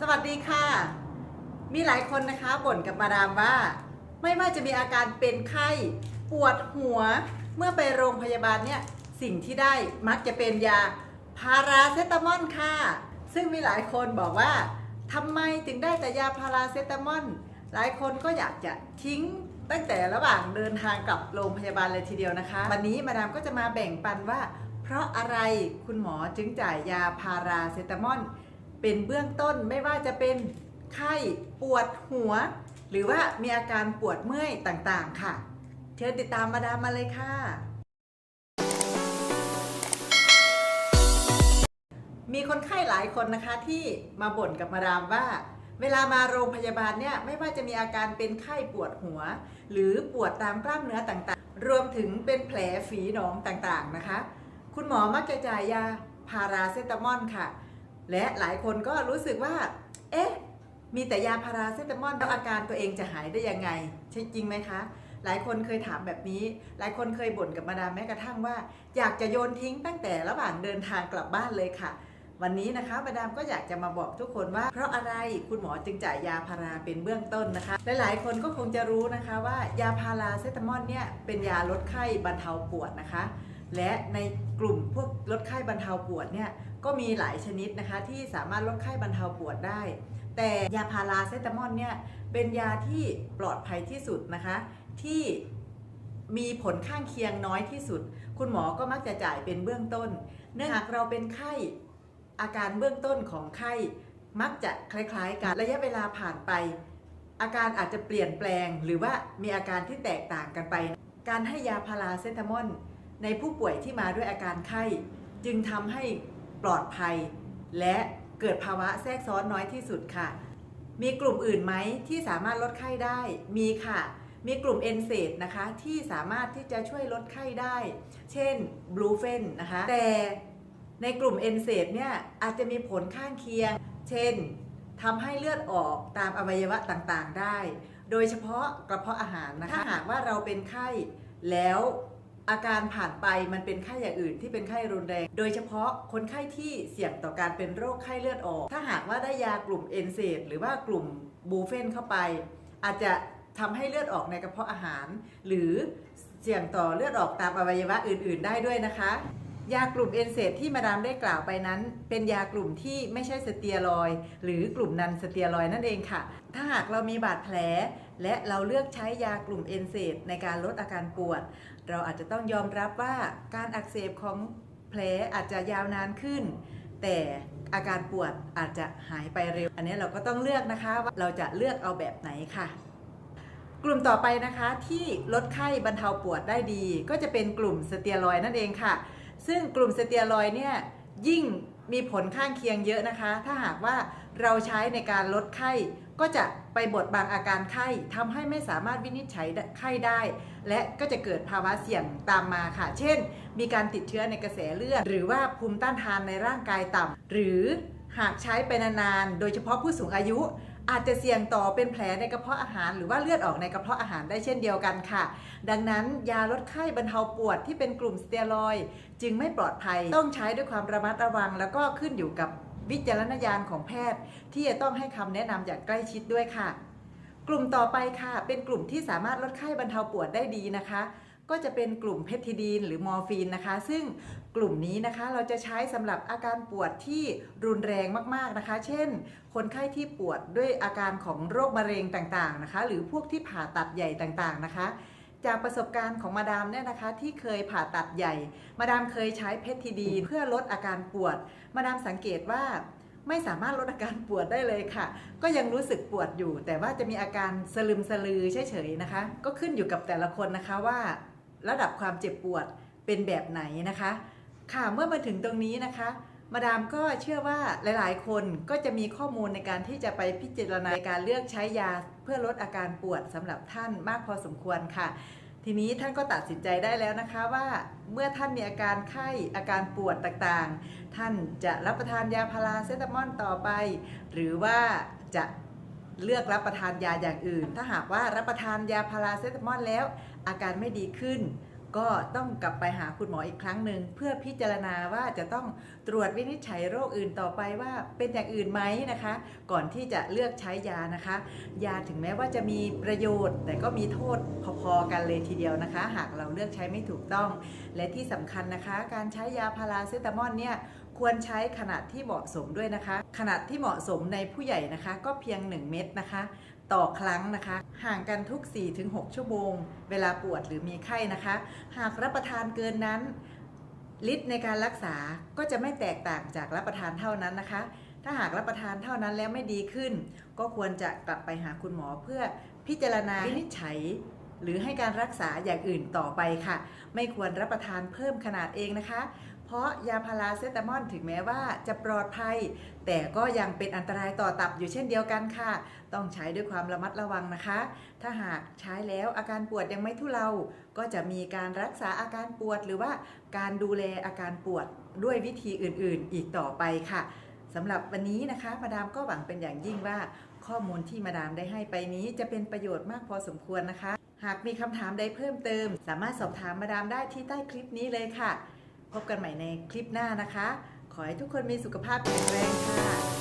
สวัสดีค่ะ มีหลายคนนะคะบ่นกับมาดามว่า ไม่ว่าจะมีอาการเป็นไข้ปวดหัว เมื่อไปโรงพยาบาลเนี่ยสิ่งที่ได้มักจะเป็นยาพาราเซตามอลค่ะ ซึ่งมีหลายคนบอกว่าทำไมถึงได้แต่ยาพาราเซตามอลหลายคนก็อยากจะทิ้งตั้งแต่ระหว่างเดินทางกลับโรงพยาบาลเลยทีเดียวนะคะ วันนี้มาดามก็จะมาแบ่งปันว่า เพราะอะไรคุณหมอจึงจ่ายยาพาราเซตามอล เป็นเบื้องต้นไม่ว่าจะเป็นไข้ปวดหัว หรือว่ามีอาการปวดเมื่อยต่างๆค่ะ เชิญติดตามมาดามมาเลยค่ะ มีคนไข้หลายคนนะคะที่มาบ่นกับมาดามว่า เวลามาโรงพยาบาลเนี่ยไม่ว่าจะมีอาการเป็นไข้ปวดหัว หรือปวดตามกล้ามเนื้อต่างๆ รวมถึงเป็นแผลฝีหนองต่างๆนะคะ คุณหมอมักจะจ่ายยาพาราเซตามอลค่ะ และหลายคนก็รู้สึกว่า เอ๊ะ มีแต่ยาพาราเซตามอลแล้วอาการตัวเองจะหายได้ยังไง ใช่จริงไหมคะ หลายคนเคยถามแบบนี้ หลายคนเคยบ่นกับมาดามแม้กระทั่งว่า อยากจะโยนทิ้งตั้งแต่ระหว่างเดินทางกลับบ้านเลยค่ะ วันนี้นะคะมาดามก็อยากจะมาบอกทุกคนว่า เพราะอะไรคุณหมอจึงจ่ายยาพาราเป็นเบื้องต้นนะคะ หลายๆคนก็คงจะรู้นะคะว่ายาพาราเซตามอลเนี่ยเป็นยาลดไข้บรรเทาปวดนะคะและในกลุ่มพวกลดไข้บรรเทาปวดเนี่ย ก็มีหลายชนิดนะคะที่สามารถลดไข้บรรเทาปวดได้ แต่ยาพาราเซตามอลเนี่ยเป็นยาที่ปลอดภัยที่สุดนะคะที่มีผลข้างเคียงน้อยที่สุด คุณหมอก็มักจะจ่ายเป็นเบื้องต้น เนื่องจากเราเป็นไข้อาการเบื้องต้นของไข้ มักจะคล้ายๆกันระยะเวลาผ่านไป อาการอาจจะเปลี่ยนแปลง หรือว่ามีอาการที่แตกต่างกันไป การให้ยาพาราเซตามอลในผู้ป่วยที่มาด้วยอาการไข้ จึงทำให้ ปลอดภัย และเกิดภาวะแทรกซ้อนน้อยที่สุดค่ะ มีกลุ่มอื่นไหมที่สามารถลดไข้ได้ มีค่ะ มีกลุ่มเอนเซดนะคะที่สามารถที่จะช่วยลดไข้ได้ เช่นบลูเฟนนะคะ แต่ในกลุ่มเอนเซดเนี่ยอาจจะมีผลข้างเคียง เช่นทำให้เลือดออกตามอวัยวะต่างๆได้ โดยเฉพาะกระเพาะอาหารนะคะ ถ้าหากว่าเราเป็นไข้แล้ว อาการผ่านไปมันเป็นไข้อย่างอื่นที่เป็นไข้รุนแรง โดยเฉพาะคนไข้ที่เสี่ยงต่อการเป็นโรคไข้เลือดออก ถ้าหากว่าได้ยากลุ่มเอนเซดหรือว่ากลุ่มบูเฟนเข้าไป อาจจะทำให้เลือดออกในกระเพาะอาหาร หรือเสี่ยงต่อเลือดออกตามอวัยวะอื่น ๆ ได้ด้วยนะคะ ยากลุ่มเอนเซดที่มาดามได้กล่าวไปนั้น เป็นยากลุ่มที่ไม่ใช่สเตียรอยหรือกลุ่มนันสเตียรอยนั่นเองค่ะ ถ้าหากเรามีบาดแผล และเราเลือกใช้ยากลุ่มเอนเซดในการลดอาการปวด เราอาจจะต้องยอมรับว่าการอักเสบของแผลอาจจะยาวนานขึ้น แต่อาการปวดอาจจะหายไปเร็ว อันนี้เราก็ต้องเลือกนะคะว่าเราจะเลือกเอาแบบไหนค่ะ กลุ่มต่อไปนะคะที่ลดไข้บรรเทาปวดได้ดี ก็จะเป็นกลุ่มสเตียรอยนั่นเองค่ะ ซึ่งกลุ่มสเตียรอยเนี่ยยิ่งมีผลข้างเคียงเยอะนะคะ ถ้าหากว่าเราใช้ในการลดไข้ ก็จะไปบดบังอาการไข้ทำให้ไม่สามารถวินิจฉัยไข้ได้ และก็จะเกิดภาวะเสี่ยงตามมาค่ะ เช่น มีการติดเชื้อในกระแสเลือด หรือว่าภูมิต้านทานในร่างกายต่ำหรือหากใช้ไปนานๆ โดยเฉพาะผู้สูงอายุ อาจจะเสี่ยงต่อเป็นแผลในกระเพาะอาหาร หรือว่าเลือดออกในกระเพาะอาหารได้เช่นเดียวกันค่ะ ดังนั้นยาลดไข้บรรเทาปวดที่เป็นกลุ่มสเตียรอยจึงไม่ปลอดภัย ต้องใช้ด้วยความระมัดระวัง แล้วก็ขึ้นอยู่กับ วิจารณญาณของแพทย์ ที่จะต้องให้คำแนะนำอย่างใกล้ชิดด้วยค่ะ กลุ่มต่อไปค่ะ เป็นกลุ่มที่สามารถลดไข้บรรเทาปวดได้ดีนะคะ ก็จะเป็นกลุ่มเพทิดีนหรือมอร์ฟีนนะคะ ซึ่งกลุ่มนี้นะคะเราจะใช้สำหรับอาการปวดที่รุนแรงมากๆนะคะ เช่น คนไข้ที่ปวดด้วยอาการของโรคมะเร็งต่างๆนะคะ หรือพวกที่ผ่าตัดใหญ่ต่างๆนะคะ จากประสบการณ์ของมาดามเนี่ยนะคะที่เคยผ่าตัดใหญ่ มาดามเคยใช้เพทิดี เพื่อลดอาการปวด มาดามสังเกตว่าไม่สามารถลดอาการปวดได้เลยค่ะ ก็ยังรู้สึกปวดอยู่ แต่ว่าจะมีอาการสลึมสลือเฉยๆนะคะ ก็ขึ้นอยู่กับแต่ละคนนะคะว่า ระดับความเจ็บปวดเป็นแบบไหนนะคะ ค่ะเมื่อมาถึงตรงนี้นะคะ มาดามก็เชื่อว่าหลาย ๆ คนก็จะมีข้อมูลในการที่จะไปพิจารณาในการเลือกใช้ยาเพื่อลดอาการปวดสำหรับท่านมากพอสมควรค่ะ ทีนี้ท่านก็ตัดสินใจได้แล้วนะคะว่าเมื่อท่านมีอาการไข้อาการปวดต่างๆ ท่านจะรับประทานยาพาราเซตามอลต่อไป หรือว่าจะเลือกรับประทานยาอย่างอื่น ถ้าหากว่ารับประทานยาพาราเซตามอลแล้ว อาการไม่ดีขึ้น ก็ต้องกลับไปหาคุณหมออีกครั้งหนึ่งเพื่อพิจารณาว่าจะต้องตรวจวินิจฉัยโรคอื่นต่อไปว่าเป็นอย่างอื่นไหมนะคะ ก่อนที่จะเลือกใช้ยานะคะ ยาถึงแม้ว่าจะมีประโยชน์ แต่ก็มีโทษพอๆกันเลยทีเดียวนะคะ หากเราเลือกใช้ไม่ถูกต้อง และที่สำคัญนะคะ การใช้ยาพาราเซตามอลเนี่ยควรใช้ขนาดที่เหมาะสมด้วยนะคะ ขนาดที่เหมาะสมในผู้ใหญ่นะคะ ก็เพียง 1 เม็ดนะคะ ต่อครั้งนะคะ ห่างกันทุก 4-6 ชั่วโมง เวลาปวดหรือมีไข้นะคะ หากรับประทานเกินนั้นฤทธิ์ในการรักษาก็จะไม่แตกต่างจากรับประทานเท่านั้นนะคะ ถ้าหากรับประทานเท่านั้นแล้วไม่ดีขึ้น ก็ควรจะกลับไปหาคุณหมอเพื่อพิจารณาวินิจฉัย หรือให้การรักษาอย่างอื่นต่อไปค่ะ ไม่ควรรับประทานเพิ่มขนาดเองนะคะ ราะยาพาราเซตามอลถึงแม้ว่าจะปลอดภัย แต่ก็ยังเป็นอันตรายต่อตับอยู่เช่นเดียวกันค่ะ ต้องใช้ด้วยความระมัดระวังนะคะ ถ้าหากใช้แล้วอาการปวดยังไม่ทุเลา ก็จะมีการรักษาอาการปวด หรือว่าการดูแลอาการปวดด้วยวิธีอื่นๆ อีกต่อไปค่ะสำหรับวันนี้นะคะ มาดามก็หวังเป็นอย่างยิ่งว่า ข้อมูลที่มาดามได้ให้ไปนี้จะเป็นประโยชน์มากพอสมควรนะคะ หากมีคำถามใดเพิ่มเติม สามารถสอบถามมาดามได้ที่ใต้คลิปนี้เลยค่ะ พบกันใหม่ในคลิปหน้านะคะ ขอให้ทุกคนมีสุขภาพแข็งแรงค่ะ